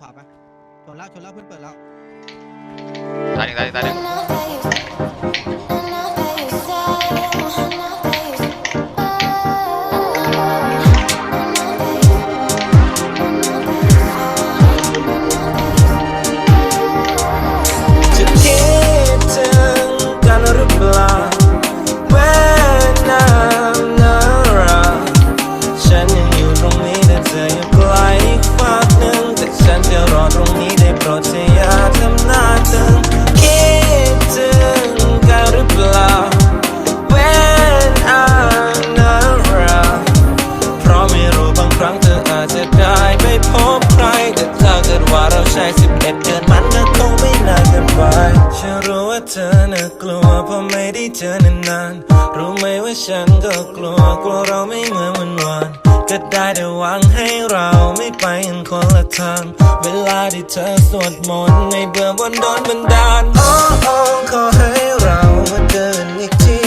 ขวาไปชนแล้วชนแล้วเพื่อนเปิดแล้ว ตายหนึ่งตายหนึ่งตายหนึ่งจะ อตรงนี้ได้โปรดเธออย่าทำหน้าตึงคิดถึงกันหรือเปล่า When I'm not around เพราะไม่รู้บางครั้งเธออาจจะได้ไปพบใครแต่ถ้าเกิดว่าเราใช้สิบเอ็ดเดือนมันก็คงไม่นานเกินไปฉันรู้ว่าเธอน่ะกลัวเพราะไม่ได้เจอนานๆรู้ไหมว่าฉันก็กลัวกลัวเราไม่เหมือนวันวาน ก็ได้แต่หวังให้เราไม่ไปกันคนละทาง เวลาที่เธอสวดมนต์ในเบื่อบนโดนบันดาลโอ้โอ้ขอให้เรามาเดินอีกที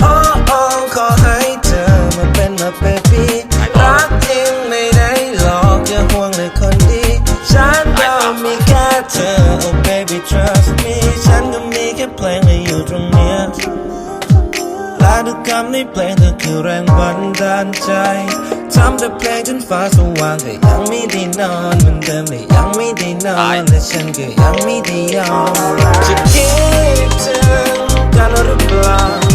โอ้โอ้ขอให้เธอมาเป็นมาเบบี้รักจริงไม่ได้หลอกอย่าห่วงเลยคนดี ฉันก็มีแค่เธอ oh baby trust me ฉันก็มีแค่เพลงและอยู่ตรงเนี้ยและทุกคำในเพลงเธอคือแรงบันดาลใจ ทำแต่เพลงจนฟ้าสว่างแต่ยังไม่ได้นอนเหมือนเดิมแต่ยังไม่ได้นอนและฉันก็ยังไม่ได้ยอมจะคิดถึงกันหรือเปล่า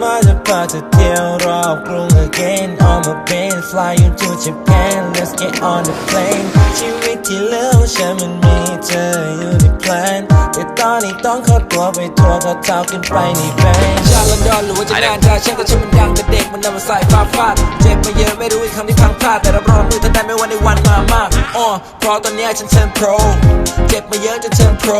มาจะพาเธอเที่ยวรอบกรุง again on my plane fly you to Japan let's get on the plane ชีวิตที่เหลือของฉันมันมีเธออยู่ในแพลนแต่ตอนนี้ต้องขอตัวไปทัวร์ก็เท้าขึ้นไปในแบงค์ชาลอนดอนหรือว่าจะงานชาเช่นก็ฉันมันดังแต่เด็กมันนำมาใส่ฟาฟาดเจ็บมาเยอะไม่รู้อีกคำที่พังพลาดแต่รับรองมือทันได้ไม่วันในวันมามากอ๋อเพราะตอนนี้ฉันเชิญโปรเจ็บมาเยอะจนเชิญโปร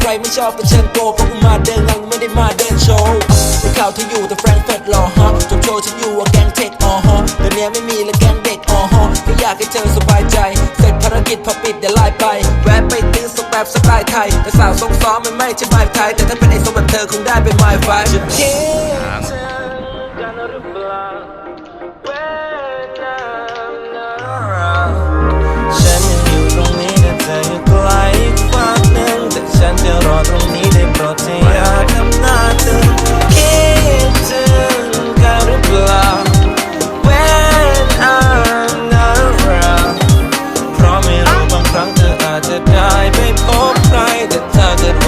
ใครไม่ชอบก็เชิญโกเพราะกูมาเดินลังไม่ได้มาเดินโชว์ ก่าวที่อยู่แต่แฟรงก์เฟิร์ตรอฮะจบโชว์ฉันอยู่ว่าแกงเทคอ๋อฮะแต่เนี้ไม่มีและแกงเด็กอ๋อฮะก็อยากให้เธอสบายใจ เสร็จภารกิจพอปิดเดี๋ยวไล่ไป แวะไปตื้อสกแบบสไตล์ไทย แต่สาวทรงซ้อมมันไม่ใช่ไม้ไทย แต่ถ้าเป็นไอ้ทรงแบบเธอคงได้เป็นไม้ไฟคิดถึงกันหรือเปล่า